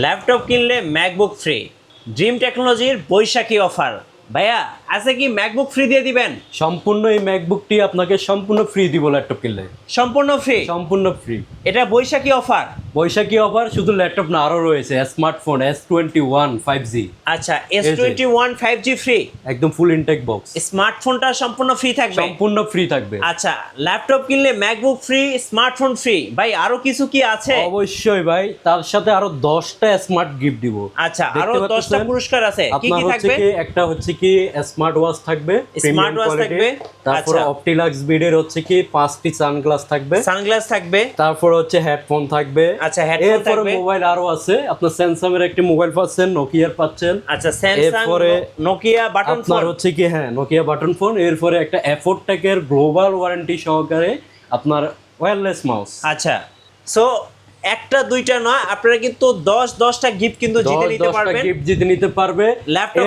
Laptop কিনলে MacBook free. Dream টেকনোলজির বৈশাখী offer. ভাইয়া আছে কি ম্যাকবুক ফ্রি দিয়ে দিবেন? সম্পূর্ণ এই ম্যাকবুকটি আপনাকে সম্পূর্ণ ফ্রি দিব ল্যাপটপ কিনলে। সম্পূর্ণ ফ্রি সম্পূর্ণ ফ্রি এটা বৈশাখী অফার বৈশাখী অফার শুধু ল্যাপটপ না আরও রয়েছে smartphone S twenty one five G আচ্ছা S. Twenty one five G free একদম ফুল ইনটেক বক্স স্মার্টফোনটা সম্পূর্ণ ফ্রি থাকবে? সম্পূর্ণ ফ্রি থাকবে। আচ্ছা ল্যাপটপ কিনলে ম্যাকবুক ফ্রি স্মার্টফোন ফ্রি ভাই আরও কিছু কি আছে? অবশ্যই ভাই তার সাথে আরও দশটা স্মার্ট গিফট দিব। আচ্ছা আরও দশটা? পুরস্কার আছে। কি কি থাকবে? একটা হচ্ছে কি স্মার্ট ওয়াচ থাকবে Smart watch থাকবে, তারপরে। অপটিলাক্স বিডের হচ্ছে কি পাঁচটি সানগ্লাস থাকবে। সানগ্লাস থাকবে। তারপর হচ্ছে হেডফোন থাকবে। আচ্ছা, এরপরে থাকবে। মোবাইল আরও আছে। আপনার স্যামসাং এর একটি মোবাইল পাচ্ছেন নোকিয়ার পাচ্ছেন। আচ্ছা স্যামসাং নোকিয়া বাটন আপনার ফোন হচ্ছে কি হ্যাঁ নোকিয়া বাটন ফোন এরপরে একটা এফোর্ট টেকের গ্লোবাল ওয়ারেন্টি সহকারে আপনার ওয়্যারলেস মাউস আচ্ছা। সো একটা দুইটা নয় আপনারা কিন্তু দশ দশটা গিফট কিন্তু জিতে নিতে পারবেন। গিফট জিতে নিতে পারবে।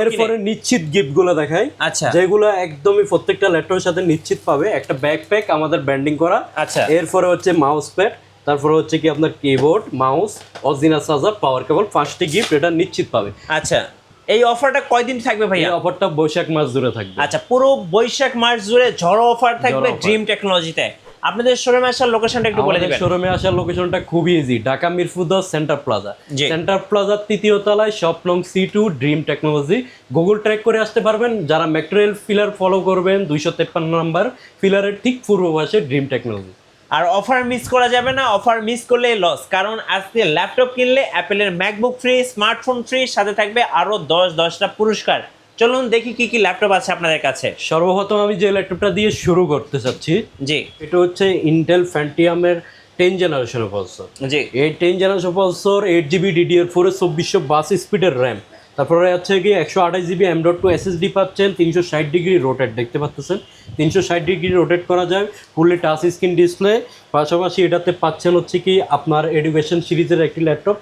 এরপরে নিশ্চিত গিফটগুলো দেখাই। আচ্ছা। যেগুলো একদমই প্রত্যেকটা ল্যাপটপের সাথে নিশ্চিত পাবে। একটা ব্যাকপ্যাক আমাদের ব্যান্ডিং করা। আচ্ছা। এরপরে হচ্ছে মাউস প্যাড তারপরে হচ্ছে কি আপনার keyboard mouse original charger power cable পাঁচটি গিফট এটা নিশ্চিত পাবে। আচ্ছা। এই অফারটা কয়দিন থাকবে এই ভাইয়া অফারটা বৈশাখ মাস জুড়ে থাকবে। আচ্ছা পুরো বৈশাখ মাস জুড়ে ঝড় অফার থাকবে। ড্রিম টেকনোলজিতে আপনাদের শোরুমে আসার লোকেশনটা একটু বলে দিবেন। শোরুমে আসার লোকেশনটা খুবই ইজি ঢাকা মিরপুর দশ সেন্টার প্লাজা। সেন্টার প্লাজার তৃতীয় তলায় শপ নং C two dream technology Google track করে আসতে পারবেন যারা ম্যাটেরিয়াল ফিলার ফলো করবেন দুইশো তেপ্পান্ন নাম্বার ফিলারের ঠিক পূর্ব পাশে ড্রিম টেকনোলজি আর অফার মিস করা যাবে না অফার মিস করলে লস কারণ আজকে ল্যাপটপ কিনলে অ্যাপেলের ম্যাকবুক ফ্রি স্মার্টফোন ফ্রি সাথে থাকবে আরও দশ দশটা পুরস্কার। চলুন দেখি কি কি ল্যাপটপ আছে আপনাদের কাছে। সর্বপ্রথম আমি যে ল্যাপটপটা দিয়ে শুরু করতে চাচ্ছি জি। এটা হচ্ছে ইন্টেল ফ্যান্টিয়ামের টেন জেনারেশনের প্রসেসর জি। এই ten generation processor eight GB DDR four চব্বিশশো বাস স্পিডের র্যাম তারপরে হচ্ছে কি একশো আঠাশ GB M dot two SSD পাচ্ছেন তিনশো ষাট ডিগ্রি রোটেট দেখতে পাচ্ছেন? তিনশো ষাট ডিগ্রি রোটেট করা যায় ফুললি টাচ স্ক্রিন ডিসপ্লে পাশাপাশি এটাতে পাচ্ছেন হচ্ছে কি আপনার এডুকেশন সিরিজের একটি ল্যাপটপ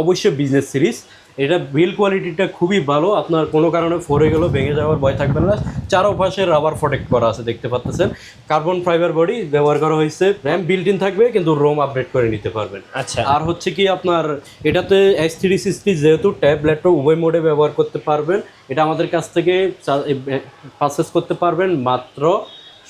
অবশ্যই বিজনেস সিরিজ এটা বিল কোয়ালিটিটা খুবই ভালো। আপনার কোনো কারণে ফরে গেলেও ভেঙে যাওয়ার ভয় থাকবে না। চারো পাশে রাবার প্রোটেক্ট করা আছে দেখতে পাচ্ছেন। কার্বন ফাইবার বডি ব্যবহার করা হয়েছে। র্যাম বিল্ট ইন থাকবে কিন্তু রোম আপডেট করে নিতে পারবেন। আচ্ছা। আর হচ্ছে কি আপনার এটাতে এক্স থ্রি সিক্সটি যেহেতু ট্যাব ল্যাপটপ উভয় মোডে ব্যবহার করতে পারবেন এটা আমাদের কাছ থেকে পারচেস করতে পারবেন মাত্র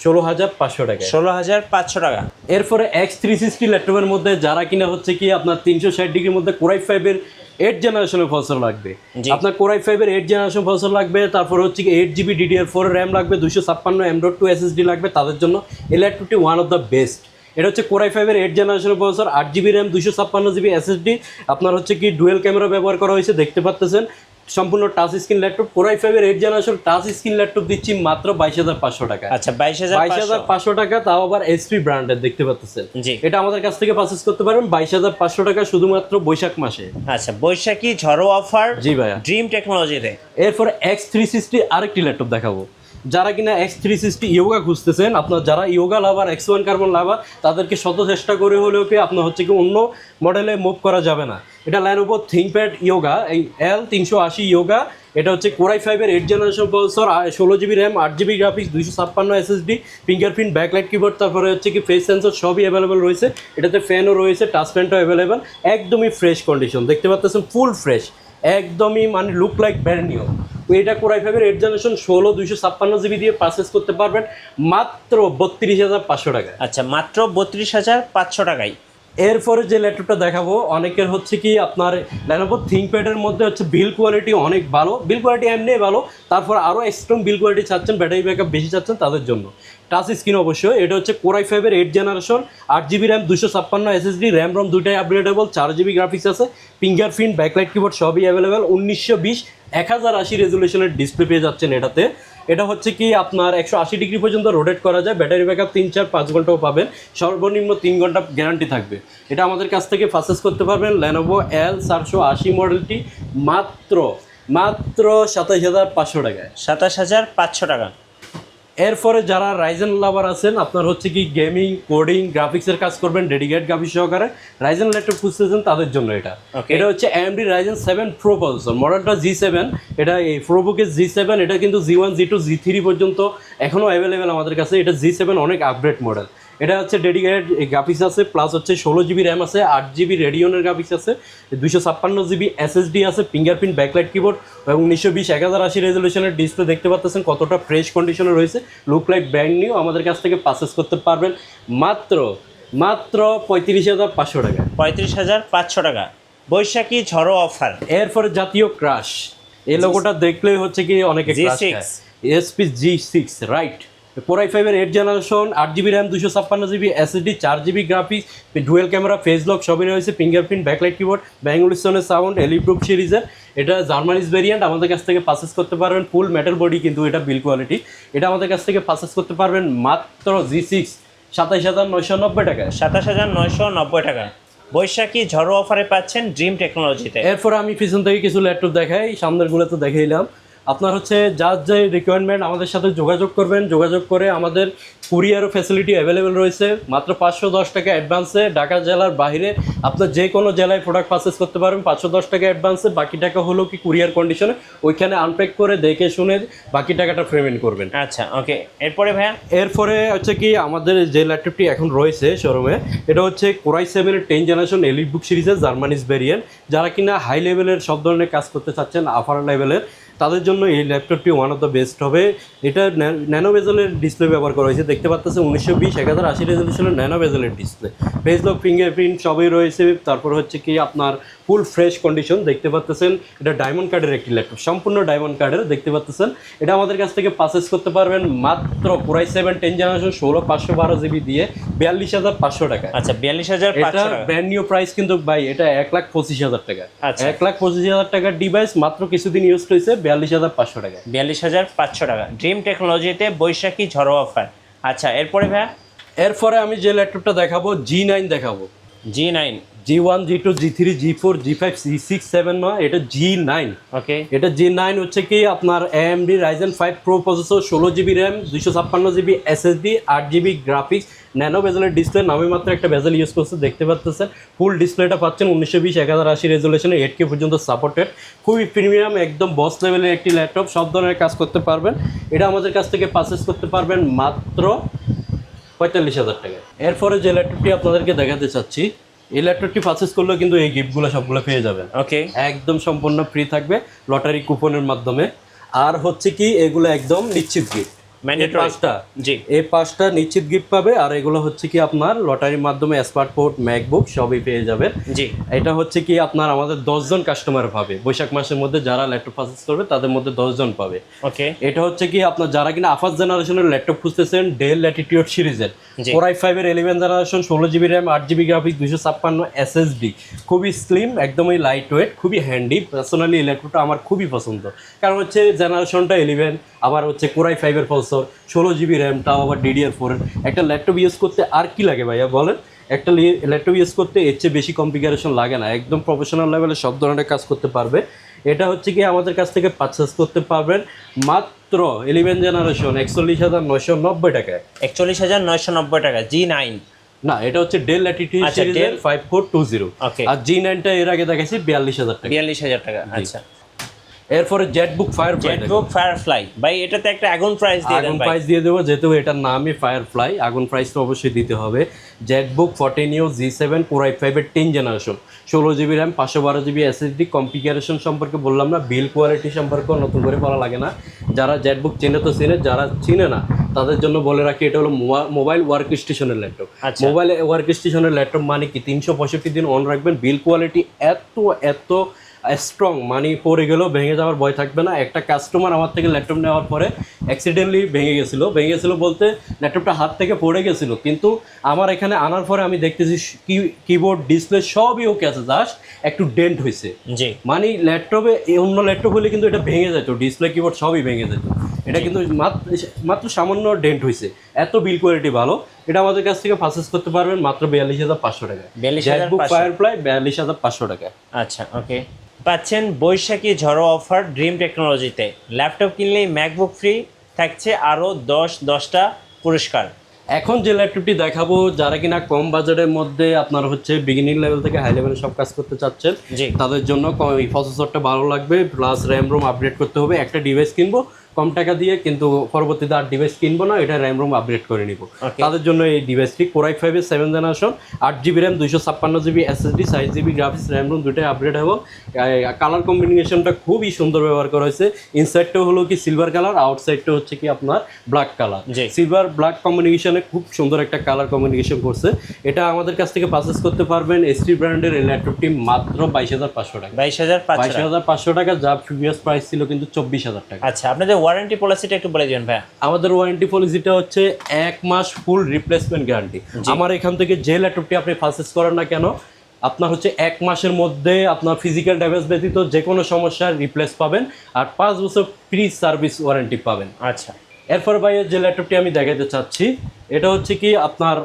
ষোলো হাজার পাঁচশো টাকা। ষোলো হাজার পাঁচশো টাকা। এরপরে এক্স থ্রি সিক্সটি ল্যাপটপের মধ্যে যারা কিনা হচ্ছে কি আপনার তিনশো ষাট ডিগ্রির মধ্যে কোরাই ফাইভের এইট জেনারেশনের ফসল লাগবে। আপনার কোরাই ফাইভের এইট জেনারেশন ফসল লাগবে তারপর হচ্ছে কি eight GB DDR four RAM লাগবে দুশো ছাপ্পান্ন এম ডট টু এসএসডি লাগবে তাদের জন্য এলআর টুটি ওয়ান অফ দ্য বেস্ট এটা হচ্ছে কোরাই ফাইভের এইট জেনারেশনের প্রসেসর আট জিবি র্যাম দুশো ছাপ্পান্ন জিবি এসএসডি আপনার হচ্ছে কি ডুয়েল ক্যামেরা ব্যবহার করা হয়েছে দেখতে পাচ্ছেন সম্পূর্ণ touch screen laptop core I ফাইভের eight generation touch screen laptop দিচ্ছি মাত্র বাইশ হাজার পাঁচশো টাকা আচ্ছা বাইশ হাজার বাইশ হাজার পাঁচশো টাকা তাও আবার এসপি ব্র্যান্ডের দেখতে পাচ্ছেন জি। এটা আমাদের কাছ থেকে পারচেস করতে পারেন বাইশ হাজার পাঁচশো টাকা শুধুমাত্র বৈশাখ মাসে। আচ্ছা বৈশাখী ঝড়ো অফার জি ভাইয়া। ড্রিম টেকনোলজিতে এরপর এক্স থ্রি সিক্সটি আরেকটি ল্যাপটপ দেখাবো। যারা কিনা এক্স থ্রি সিক্সটি ইয়োগা খুঁজতেছেন, আপনার যারা Yoga lover X one carbon lover তাদেরকে শত চেষ্টা করে হলেও কি আপনার হচ্ছে কি অন্য মডেলে মুভ করা যাবে না। এটা লাইন উপর থিঙ্কপ্যাড ইয়োগা এই এল তিনশো আশি ইয়োগা এটা হচ্ছে কোরাই ফাইভের এইট জেনারেশন প্রসেসর ষোলো জিবি র্যাম আট জিবি গ্রাফিক্স দুইশো ছাপ্পান্ন এসএসডি ফিঙ্গারপ্রিন্ট ব্যাকলাইট কিবোর্ড তারপরে হচ্ছে কি ফেস সেন্সর সবই অ্যাভেলেবেল রয়েছে। এটাতে ফ্যানও রয়েছে টাচ ফ্যানটাও অ্যাভেলেবেল একদমই ফ্রেশ কন্ডিশন দেখতে পাচ্ছেন ফুল ফ্রেশ একদমই মানে লুক লাইক ব্র্যান্ড নিউ এটা কোরাই ফাইভের এইট জেনারেশন ষোলো, দুইশো ছাপ্পান্ন জিবি দিয়ে পারচেস করতে পারবেন। মাত্র বত্রিশ হাজার পাঁচশো টাকা আচ্ছা মাত্র বত্রিশ হাজার পাঁচশো টাকায়। এরপরে যে ল্যাপটপটা দেখাবো, অনেকের হচ্ছে কি আপনার ল্যানোভো থিঙ্কপ্যাডের মধ্যে হচ্ছে বিল কোয়ালিটি অনেক ভালো। বিল কোয়ালিটি এমনি ভালো, তারপর আরও স্ট্রং বিল কোয়ালিটি চাচ্ছেন ব্যাটারি ব্যাকআপ বেশি চাচ্ছেন তাদের জন্য। টাচ স্ক্রিন অবশ্যই, এটা হচ্ছে কোরাই ফাইভের এইট জেনারেশন আট জিবি র্যাম দুশো ছাপ্পান্ন এসএসডি র্যাম রম দুটাই আপগ্রেডেবল চার জিবি গ্রাফিক্স আছে ফিঙ্গারপ্রিন্ট ব্যাকলাইট কিবোর্ড সবই অ্যাভেলেবেল উনিশশো বিশ, এক হাজার আশি রেজুলেশনের ডিসপ্লে পেয়ে যাচ্ছেন এটাতে। এটা হচ্ছে কি আপনার একশো আশি ডিগ্রি পর্যন্ত রোটেট করা যায় ব্যাটারি ব্যাক আপ তিন চার পাঁচ ঘন্টাও পাবেন, সর্বনিম্ন তিন ঘণ্টা গ্যারান্টি থাকবে। এটা আমাদের কাছ থেকে পারচেস করতে পারবেন ল্যানোভো এল চারশো আশি মডেলটি মাত্র মাত্র সাতাশ হাজার পাঁচশো টাকায়। সাতাশ হাজার পাঁচশো টাকা। এরপরে যারা রাইজেন লাভার আছেন আপনার হচ্ছে কি গেমিং কোডিং গ্রাফিক্সের কাজ করবেন ডেডিকেট গ্রাফিক্স সহকারে রাইজেন ল্যাপটপ খুঁজতেছেন তাদের জন্য এটা। এটা হচ্ছে AMD Ryzen seven pro processor মডেলটা জি সেভেন এটা এই প্রোবুকের জি সেভেন এটা কিন্তু G one G two G three পর্যন্ত এখনও অ্যাভেলেবেল আমাদের কাছে। এটা জি সেভেন অনেক আপডেট মডেল এটা হচ্ছে ডেডিকেটেড গ্রাফিক্স আছে প্লাস হচ্ছে ষোলো জিবি র্যাম আছে আট জিবি রেডিওনের গ্রাফিক্স আছে দুইশো ছাপ্পান্ন জিবি এসএসডি আছে ফিঙ্গারপ্রিন্ট ব্যাকলাইট কিবোর্ড এবং উনিশশো বিশ এক হাজার আশি রেজলিউশনের ডিসপ্লে দেখতে পাচ্ছেন কতটা ফ্রেশ কন্ডিশনে রয়েছে। লুক লাইক ব্র্যান্ড নিউ আমাদের কাছ থেকে পারচেস করতে পারবেন। মাত্র মাত্র পঁয়ত্রিশ হাজার পাঁচশো টাকা। পঁয়ত্রিশ হাজার পাঁচশো টাকা। বৈশাখী ঝড়ো অফার। এরপরে জাতীয় ক্রাশ এই লোগোটা দেখলেই হচ্ছে কি অনেকে G6 SP G six right core i ফাইভের এইট জেনারেশন আট জিবি র্যাম দুশো ছাপ্পান্ন জিবি এসএসডি চার GB graphics dual camera face lock সবই রয়েছে ফিঙ্গারপ্রিন্ট ব্যাকলাইট কিবোর্ড ব্যাঙ্গুলিসনের সাউন্ড এলিপ্রুফ সিরিজের এটা জার্মানিজ ভেরিয়েন্ট আমাদের কাছ থেকে পারচেস করতে পারবেন ফুল মেটাল বডি কিন্তু এটা বিল কোয়ালিটি এটা আমাদের কাছ থেকে পারচেস করতে পারবেন মাত্র জি সিক্স সাতাশ হাজার নয়শো নব্বই টাকা। সাতাশ হাজার নয়শো নব্বই টাকা। বৈশাখী ঝড়ো অফারে পাচ্ছেন ড্রিম টেকনোলজিতে এরপর আমি পিছন থেকে কিছু ল্যাপটপ দেখাই সামনেরগুলো তো দেখাইলাম। আপনার হচ্ছে যার যে রিকোয়ারমেন্ট আমাদের সাথে যোগাযোগ করবেন যোগাযোগ করে আমাদের কুরিয়ারও ফ্যাসিলিটি অ্যাভেলেবেল রয়েছে। মাত্র পাঁচশো দশ টাকা অ্যাডভান্সে ঢাকা জেলার বাইরে আপনার যে কোনো জেলায় প্রোডাক্ট পারচেস করতে পারবেন। পাঁচশো দশ টাকা অ্যাডভান্সে বাকি টাকা হলো কি কুরিয়ার কন্ডিশনে ওইখানে আনপ্যাক করে দেখে শুনে বাকি টাকাটা পেমেন্ট করবেন। আচ্ছা ওকে এরপরে ভাইয়া? এরপরে হচ্ছে কি আমাদের যে ল্যাপটপটি এখন রয়েছে শোরুমে এটা হচ্ছে কোরাই সেভেনের টেন জেনারেশন এলিট বুক সিরিজের জার্মানিজ ভেরিয়েন্ট যারা কিনা হাই লেভেলের সব ধরনের কাজ করতে চাচ্ছেন আফার লেভেলের তাদের জন্য এই ল্যাপটপটি ওয়ান অফ দ্য বেস্ট হবে। এটা ন্যানো বেজেলের ডিসপ্লে ব্যবহার করা হয়েছে। দেখতে পাচ্ছেন উনিশশো বিশ এক হাজার আশি রেজলিউশনের ন্যানো বেজেলের ডিসপ্লে ফেস লক ফিঙ্গারপ্রিন্ট সবই রয়েছে। তারপর হচ্ছে কি আপনার ফুল ফ্রেশ কন্ডিশন দেখতে পাচ্ছেন এটা ডায়মন্ড কার্ডের একটি ল্যাপটপ। সম্পূর্ণ ডায়মন্ড কার্ডের দেখতে পাচ্ছেন এটা আমাদের কাছ থেকে পারচেস করতে পারবেন মাত্র কোরাই সেভেন টেন জেনারেশন ষোলো পাঁচশো বারো জিবি দিয়ে বিয়াল্লিশ হাজার পাঁচশো টাকা আচ্ছা বিয়াল্লিশ হাজার এটা ব্র্যান্ড নিউ প্রাইস কিন্তু ভাই এটা এক লাখ পঁচিশ হাজার টাকা। আচ্ছা। এক লাখ পঁচিশ হাজার টাকার ডিভাইস মাত্র কিছুদিন ইউজ হয়েছে বিয়াল্লিশ হাজার পাঁচশো টাকা। বিয়াল্লিশ হাজার পাঁচশো টাকা। ড্রিম টেকনোলজিতে বৈশাখী ঝড়ো অফার আচ্ছা এরপরে ভাইয়া? এরপরে আমি যে ল্যাপটপটা দেখাবো জি নাইন দেখাবো। G nine G one G two G three G four G five G six seven নয় এটা জি নাইন ওকে এটা জি নাইন হচ্ছে কি? আপনার AMD Ryzen five pro processor ষোলো জিবি র্যাম দুইশো ছাপ্পান্ন জিবি এসএসডি আট জিবি গ্রাফিক্স ন্যানো বেজেলের ডিসপ্লে নামে মাত্র একটা বেজেল ইউজ করছে দেখতে পাচ্ছেন ফুল ডিসপ্লেটা পাচ্ছেন উনিশশো বিশ এক হাজার আশি রেজুলেশনে এইট কে পর্যন্ত সাপোর্টেড খুবই প্রিমিয়াম একদম বস লেভেলের একটি ল্যাপটপ সব ধরনের কাজ করতে পারবেন। এটা আমাদের কাছ থেকে পারচেস করতে পারবেন মাত্র পঁয়তাল্লিশ হাজার টাকা এরপরে যে ল্যাপটপটি আপনাদেরকে দেখাতে চাচ্ছি এই ল্যাপটপটি পারচেস করলেও কিন্তু এই গিফটগুলো সবগুলো পেয়ে যাবেন। ওকে একদম সম্পূর্ণ ফ্রি থাকবে লটারি কুপনের মাধ্যমে। আর হচ্ছে কি এগুলো একদম নিশ্চিত গিফট পাঁচটা। জি। এই পাঁচটা নিশ্চিত গিফট পাবে আর এগুলো হচ্ছে কি আপনার লটারির মাধ্যমে স্মার্ট পোর্ট ম্যাকবুক সবই পেয়ে যাবেন। জি। এটা হচ্ছে কি আপনার আমাদের দশজন কাস্টমার পাবে। বৈশাখ মাসের মধ্যে যারা ল্যাপটপ পারচেস করবে তাদের মধ্যে দশজন পাবে। ওকে এটা হচ্ছে কি আপনার যারা কিনা ফার্স্ট জেনারেশনের ল্যাপটপ খুঁজতেছেন ডেল ল্যাটিটিউড সিরিজের। ফোর আই ফাইভের ইলেভেন জেনারেশন ষোলো জিবি র্যাম আট জিবি গ্রাফিক্স দুশো ছাপ্পান্ন এসএসডি খুবই স্লিম একদমই লাইট ওয়েট খুবই হ্যান্ডি পার্সোনালি এই ল্যাপটপটা আমার খুবই পছন্দ। কারণ হচ্ছে জেনারেশনটা ইলেভেন আবার হচ্ছে কোরাই ফাইভের প্রসেসর ষোলো জিবি র্যাম তাও আবার ডিডিআর ফোরের একটা ল্যাপটপ ইউজ করতে আর কি লাগে ভাইয়া, বলেন? একটা ল্যাপটপ ইউজ করতে এর চেয়ে বেশি কনফিগারেশন লাগে না। একদম প্রফেশনাল লেভেলে সব ধরনের কাজ করতে পারবে। এটা হচ্ছে কি আমাদের কাছ থেকে পারচেস করতে পারবেন মাত্র ইলেভেন জেনারেশন একচল্লিশ হাজার নয়শো নব্বই টাকায়। একচল্লিশ হাজার নয়শো নব্বই টাকা জি নাইন না এটা হচ্ছে ডেল অ্যাটিটিউড আচ্ছা, সিরিজের Dell- five four two zero Okay. আর জি নাইনটা এর আগে দেখাইছি বিয়াল্লিশ হাজার টাকা। বিয়াল্লিশ হাজার টাকা আচ্ছা। এরপরে জেটবুক ফায়ার জেটবুক ফায়ারফ্লাই ভাই এটাতে একটা আগুন প্রাইস দিয়ে দেন আগুন প্রাইস দিয়ে দেবো যেহেতু এটার নামই ফায়ার ফ্লাই আগুন প্রাইস তো অবশ্যই দিতে হবে। ZBook fourteen U G seven core i ফাইভের টেন জেনারেশন ষোলো জিবি র্যাম পাঁচশো বারো জিবি এসএসডি কনফিগারেশন সম্পর্কে বললাম না বিল কোয়ালিটি সম্পর্কে নতুন করে বলা লাগে না। যারা জেটবুক চেনে তো চেনে যারা চিনে না তাদের জন্য বলে রাখি এটা হলো মোবাইল ওয়ার্ক স্টেশনের ল্যাপটপ। মোবাইল ওয়ার্ক স্টেশনের ল্যাপটপ মানে কি? তিনশো পঁয়ষট্টি দিন অন রাখবেন বিল কোয়ালিটি এত এত স্ট্রং মানি পড়ে গেলেও ভেঙে যাওয়ার ভয় থাকবে না। একটা কাস্টমার আমার থেকে ল্যাপটপ নেওয়ার পরে অ্যাক্সিডেন্টলি ভেঙে গেছিল। ভেঙে গেছিল বলতে ল্যাপটপটা হাত থেকে পড়ে গেছিল। কিন্তু আমার এখানে আনার পরে আমি দেখতেছি কিবোর্ড ডিসপ্লে সবই ওকে আছে। জাস্ট একটু ডেন্ট হয়েছে মানে ল্যাপটপে অন্য ল্যাপটপ হলে কিন্তু এটা ভেঙে যেত ডিসপ্লে কিবোর্ড সবই ভেঙে যেত এটা কিন্তু মাত্র সামান্য ডেন্ট হয়েছে এত বিল কোয়ালিটি ভালো। এটা আমাদের কাছ থেকে পারচেস করতে পারবেন মাত্র বিয়াল্লিশ হাজার পাঁচশো টাকা। 42,500 ফায়ার প্লাই বিয়াল্লিশ হাজার পাঁচশো টাকা। আচ্ছা ওকে পাচ্ছেন বৈশাখী ঝড়ো অফার ড্রিম টেকনোলজিতে। ল্যাপটপ কিনলেই ম্যাকবুক ফ্রি থাকছে আরও দশ দশটা পুরস্কার। এখন যে ল্যাপটপটি দেখাবো যারা কিনা কম বাজারের মধ্যে আপনার হচ্ছে বিগিনিং লেভেল থেকে হাই লেভেলে সব কাজ করতে চাচ্ছেন যে তাদের জন্য প্রসেসরটা ভালো লাগবে প্লাস র্যাম রোম আপডেট করতে হবে একটা ডিভাইস কিনবো কম টাকা দিয়ে কিন্তু পরবর্তীতে আর ডিভাইস কিনবো না এটা র্যাম রোম আপগ্রেড করে নিব. তাদের জন্য এই ডিভাইসটি কোরাই ফাইভের সেভেন জেনারেশন আট জিবি র্যাম দুইশো ছাপ্পান্ন GB SSD size GB graphics RAM ROM দুটোই আপগ্রেড এবং কালার কম্বিনেশনটা খুবই সুন্দর ব্যবহার করা হয়েছে। ইনসাইডটা হলো কি সিলভার কালার আউটসাইডটা হচ্ছে কি আপনার ব্ল্যাক কালার। সিলভার ব্ল্যাক কম্বিনেশনে খুব সুন্দর একটা কালার কম্বিনেশন করছে। এটা আমাদের কাছ থেকে পারচেস করতে পারবেন এসটি ব্র্যান্ডের এই ল্যাপটপটি মাত্র বাইশ হাজার পাঁচশো টাকা। বাইশ হাজার বাইশ হাজার পাঁচশো টাকা যা প্রিভিয়াস প্রাইস ছিল কিন্তু চব্বিশ হাজার টাকা। আচ্ছা আপনাদের ওয়ারেন্টি পলিসিটা একটু বলে দিবেন ভাইয়া। আমাদের ওয়ারেন্টি পলিসিটা হচ্ছে এক মাস ফুল রিপ্লেসমেন্ট গ্যারান্টি আমার এখান থেকে যে ল্যাপটপটি আপনি পারচেস করেন না কেন আপনার হচ্ছে এক মাসের মধ্যে আপনার ফিজিক্যাল ড্যামেজ ব্যতীত যে কোনো সমস্যার রিপ্লেস পাবেন আর পাঁচ বছর ফ্রি সার্ভিস ওয়ারেন্টি পাবেন। আচ্ছা। এরপর ভাইয়ের যে ল্যাপটপটি আমি দেখাতে চাচ্ছি এটা হচ্ছে কি আপনার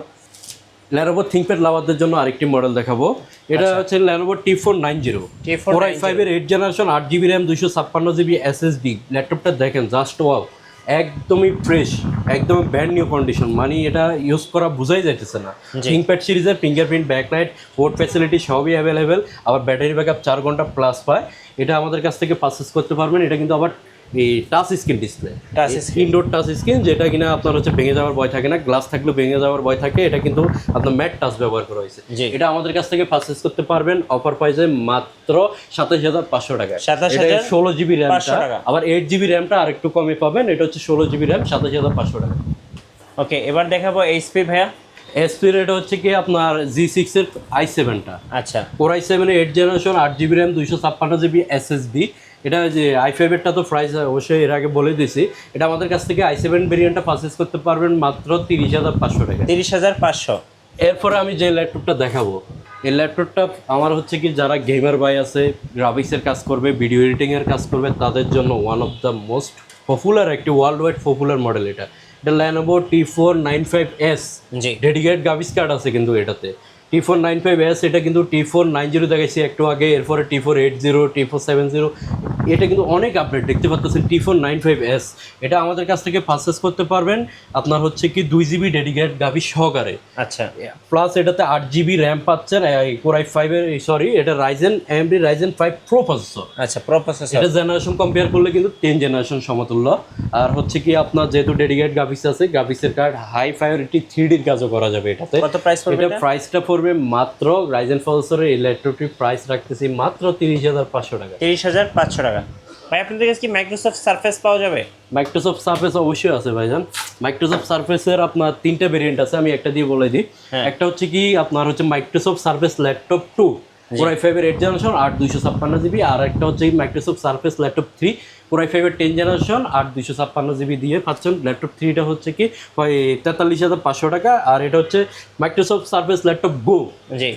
ল্যানোভো থিঙ্কপ্যাড লাভারদের জন্য আরেকটি মডেল দেখাবো। এটা হচ্ছে Lenovo T four nine zero T490 four I ফাইভের এইট জেনারেশন আট জিবি র্যাম দুইশো ছাপ্পান্ন জিবি এসএসডি ল্যাপটপটা দেখেন জাস্ট ওয়াও একদমই ফ্রেশ একদম ব্যান্ড নিউ কন্ডিশন মানে এটা ইউজ করা বোঝাই যাইতেছে না। থিঙ্কপ্যাড সিরিজের ফিঙ্গারপ্রিন্ট ব্যাকলাইট পোর্ট ফ্যাসিলিটি সবই অ্যাভেলেবেল আবার ব্যাটারি ব্যাকআপ চার ঘণ্টা প্লাস পায়। এটা আমাদের কাছ থেকে পারচেস করতে পারবেন। এটা কিন্তু আবার এই touch screen display Touch indoor touch screen যেটা কিনা আপনার হচ্ছে ভেঙে যাওয়ার ভয় থাকে না গ্লাস থাকলেও ভেঙে যাওয়ার ভয় থাকে এটা কিন্তু আপনার ম্যাট টাচ ব্যবহার করা হয়েছে। এটা আমাদের কাছ থেকে পারচেস করতে পারবেন অফার প্রাইসে মাত্র সাতাশ হাজার পাঁচশো টাকা। 27,500 ষোলো জিবি র্যামটা আবার এইট জিবি র্যামটা আর একটু কমে পাবেন এটা হচ্ছে ষোলো জিবি র্যাম সাতাশ হাজার পাঁচশো টাকা। ওকে এবার দেখাবো এইচপি ভাইয়া। এসপি রেট হচ্ছে কি আপনার জি সিক্স এর আই সেভেনটা আচ্ছা। কোর আই সেভেনের এইট জেনারেশন আট জিবি র্যাম দুইশো ছাপ্পান্ন জিবি এসএসডি এটা যে আই ফাইভেরটা তো প্রাইস অবশ্যই এর আগে বলে দিয়েছি। এটা আমাদের কাছ থেকে আই সেভেন ভেরিয়েন্টটা পারচেস করতে পারবেন মাত্র তিরিশ হাজার পাঁচশো টাকা। তিরিশ হাজার পাঁচশো। এরপরে আমি যে ল্যাপটপটা দেখাবো এই ল্যাপটপটা আমার হচ্ছে কি যারা গেমার বাই আছে গ্রাফিক্সের কাজ করবে ভিডিও এডিটিংয়ের কাজ করবে তাদের জন্য one of the most popular একটি ওয়ার্ল্ড ওয়াইড পপুলার মডেল এটা। এটা Lenovo T four nine five S G. Dedicate graphics card আছে কিন্তু এটাতে। T four nine five S এটা কিন্তু টি ফোর নাইন জিরো দেখাইছি একটু আগে এরপরে T four eight zero T four seven zero এটা কিন্তু অনেক আপডেট দেখতে পাচ্ছেন T four nine five S এটা আমাদের কাছ থেকে পারচেস করতে পারবেন। আপনার হচ্ছে কি দুই জিবি ডেডিকেট গ্রাফিক্স সহকারে। আচ্ছা। প্লাস এটাতে আট জিবি র্যাম পাচ্ছেন কোরাই ফাইভের সরি এটা Ryzen AMD Ryzen five pro processor আচ্ছা প্রো প্রসেসর এটা জেনারেশন কম্পেয়ার করলে কিন্তু টেন জেনারেশন সমতুল্য। আর হচ্ছে কি আপনার যেহেতু ডেডিকেট গ্রাফিক্স আছে গ্রাফিক্সের কার্ড হাই প্রায়োরিটি থ্রি ডির কাজও করা যাবে এটাতে। কত প্রাইস এটা? প্রাইসটা পড়বে মাত্র রাইজেন প্রসেসরের এই ল্যাপটপটির প্রাইস রাখতেছি মাত্র তিরিশ হাজার পাঁচশো টাকা। তিরিশ হাজার পাঁচশো টাকা। ভাই আপনাদের কাছে কি মাইক্রোসফট সার্ফেস পাওয়া যাবে? মাইক্রোসফট সার্ফেস অবশ্যই আছে ভাইজান। মাইক্রোসফট সার্ফেসের আপনার তিনটা ভেরিয়েন্ট আছে আমি একটা দিয়ে বলে দিই। হ্যাঁ। একটা হচ্ছে কি আপনার হচ্ছে মাইক্রোসফট সার্ফেস ল্যাপটপ টু পুরাই ফাইভের এইট জেনারেশন আর দুইশো ছাপ্পান্ন জিবি আর একটা হচ্ছে মাইক্রোসফট সার্ফেস ল্যাপটপ থ্রি পুরাই ফাইভের টেন জেনারেশন আর দুইশো ছাপ্পান্ন জিবি দিয়ে পাচ্ছেন। ল্যাপটপ থ্রিটা হচ্ছে কি তেতাল্লিশ হাজার পাঁচশো টাকা, আর এটা হচ্ছে মাইক্রোসফট সার্ফেস ল্যাপটপ গো জি।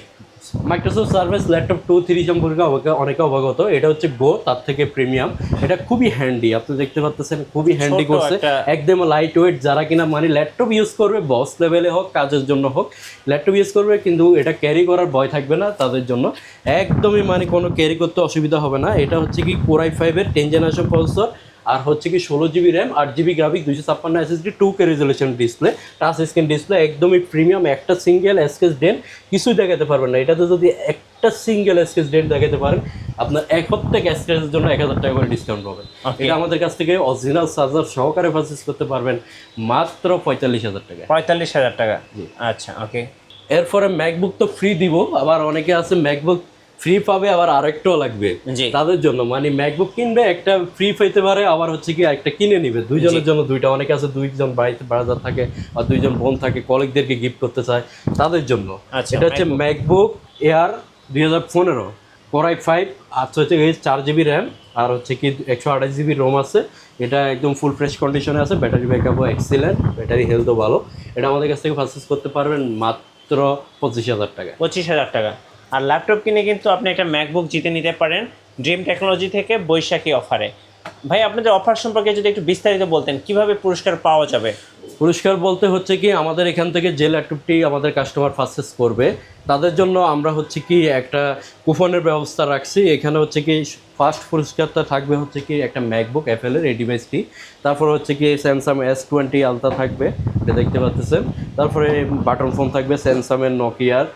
Microsoft service laptop two three সম্পর্কে অবগত- অনেকে অবগত। এটা হচ্ছে গো তার থেকে প্রিমিয়াম এটা খুবই হ্যান্ডি আপনি দেখতে পাচ্ছেন খুবই হ্যান্ডি করছে একদম লাইট ওয়েট যারা কিনা মানে ল্যাপটপ ইউজ করবে বস লেভেলে হোক কাজের জন্য হোক ল্যাপটপ ইউজ করবে কিন্তু এটা ক্যারি করার ভয় থাকবে না তাদের জন্য। একদমই মানে কোনো ক্যারি করতে অসুবিধা হবে না। এটা হচ্ছে কি কোরাই ফাইভের টেন জেনারেশন প্রসেসর আর হচ্ছে কি ষোলো জিবি র্যাম আট জিবি গ্রাফিক দুইশো ছাপ্পান্ন SSD two K resolution display touch screen display একদমই প্রিমিয়াম একটা সিঙ্গেল এসকেস ডেন কিছুই দেখাতে পারবেন না। এটাতে যদি একটা সিঙ্গেল এসকেস ডেন দেখাতে পারেন আপনার এক প্রত্যেক এসকেসের জন্য এক হাজার টাকা করে ডিসকাউন্ট পাবেন। এটা আমাদের কাছ থেকে অরিজিনাল চার্জার সহকারে পারচেস করতে পারবেন মাত্র পঁয়তাল্লিশ হাজার টাকা। পঁয়তাল্লিশ হাজার টাকা? আচ্ছা ওকে এরপরে ম্যাকবুক তো ফ্রি দিব আবার অনেকে আছে ম্যাকবুক ফ্রি পাবে আবার আরেকটাও লাগবে। তাদের জন্য। মানে ম্যাকবুক কিনবে একটা ফ্রি পেতে পারে আবার হচ্ছে কি একটা কিনে নিবে। দুইজনের জন্য দুইটা। অনেকে আছে দুইজন বাড়িতে বাজার থাকে আর দুইজন বোন থাকে কলিগদেরকে গিফট করতে চায়। তাদের জন্য। আচ্ছা, এটা হচ্ছে ম্যাকবুক এয়ার দুই হাজার পনেরো। কোরাই ফাইভ আর হচ্ছে এই চার জিবি র্যাম আর হচ্ছে কি একশো আঠাশ জিবি রোম আছে। এটা একদম ফুল ফ্রেশ কন্ডিশনে আছে। ব্যাটারি ব্যাকআপও এক্সিলেন্ট ব্যাটারি হেলথও ভালো। এটা আমাদের কাছ থেকে পারচেস করতে পারবেন মাত্র পঁচিশ হাজার টাকা। পঁচিশ হাজার টাকা। আর ল্যাপটপ কিনে কিন্তু আপনি একটা ম্যাকবুক জিতে নিতে পারেন ড্রিম টেকনোলজি থেকে বৈশাখী অফারে। ভাই, আপনাদের অফার সম্পর্কে যদি একটু বিস্তারিত বলতেন, কীভাবে পুরস্কার পাওয়া যাবে? পুরস্কার বলতে হচ্ছে কি, আমাদের এখান থেকে যে ল্যাপটপটি আমাদের কাস্টমার পারচেস করবে, তাদের জন্য আমরা হচ্ছে কি একটা কুপনের ব্যবস্থা রাখছি। এখানে হচ্ছে কি ফার্স্ট পুরস্কারটা থাকবে হচ্ছে কি একটা ম্যাকবুক অ্যাপেলের এই ডিভাইসটি তারপর হচ্ছে কি স্যামসাং এস টোয়েন্টি আলতা থাকবে, এটা দেখতে পাচ্ছেন। তারপরে বাটন ফোন থাকবে স্যামসাংয়ের নকিয়ার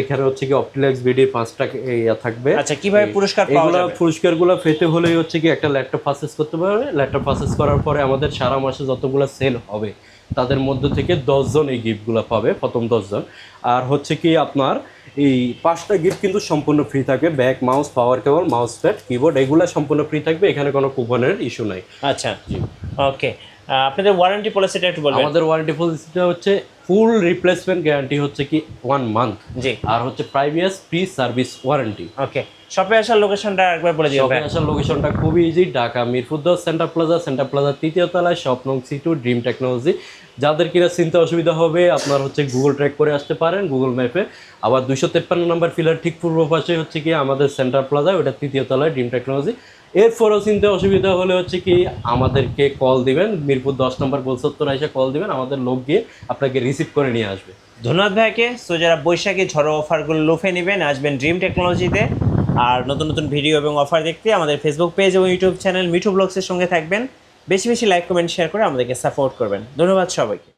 এখানে হচ্ছে কি অপটিলেক্স বিডির পাঁচটা ইয়া থাকবে। আচ্ছা কীভাবে পুরস্কার পাওয়া যাবে? পুরস্কারগুলো পেতে হলেই হচ্ছে কি একটা ল্যাপটপ পারচেস করতে পারবে ল্যাপটপ পারচেস করার পরে আমাদের সারা মাসে যতগুলো সেল হবে তাদের মধ্য থেকে দশজন এই গিফটগুলো পাবে প্রথম দশজন আর হচ্ছে কি আপনার এই পাঁচটা গিফট কিন্তু সম্পূর্ণ ফ্রি থাকবে। Back mouse power cable mouse pad keyboard এগুলো সম্পূর্ণ ফ্রি থাকবে। এখানে কোনো কুপনের ইস্যু নাই। আচ্ছা। ওকে আপনাদের ওয়ারেন্টি পলিসিটা একটু বলবেন। আমাদের ওয়ারেন্টি পলিসিটা হচ্ছে ফুল রিপ্লেসমেন্ট গ্যারান্টি হচ্ছে কি ওয়ান মান্থ জি। আর হচ্ছে previous free service warranty okay শপে আসার লোকেশনটা একবার বলে দিবেন শপে আসার লোকেশনটা খুবই ইজি ঢাকা মিরপুর দশ সেন্টার প্লাজা সেন্টার প্লাজা তৃতীয় তলায় স্বপ্নং সি টু ড্রিম টেকনোলজি যাদের কিনা চিন্তা অসুবিধা হবে আপনার হচ্ছে গুগল ট্র্যাক করে আসতে পারেন গুগল ম্যাপে আবার দুইশো তেপ্পান্ন নম্বর ফিলার ঠিক পূর্ব পাশে হচ্ছে কি আমাদের সেন্টার প্লাজা ওটা তৃতীয় তলায় ড্রিম টেকনোলজি এরপরও চিনতে অসুবিধা হলে হচ্ছে কি আমাদেরকে কল দিবেন। মিরপুর দশ নম্বর গোলসত্তর এসে কল দিবেন। আমাদের লোক গিয়ে আপনাকে রিসিভ করে নিয়ে আসবে। ধন্যবাদ ভাইকে। সো যারা বৈশাখী ঝড়ো অফারগুলো লুফে নেবেন, আসবেন ড্রিম টেকনোলজিতে আর নতুন নতুন ভিডিও এবং অফার দেখতে আমাদের ফেসবুক পেজ এবং ইউটিউব চ্যানেল মিঠু ব্লগসের সঙ্গে থাকবেন। বেশি বেশি লাইক কমেন্ট শেয়ার করে আমাদেরকে সাপোর্ট করবেন। ধন্যবাদ সবাইকে।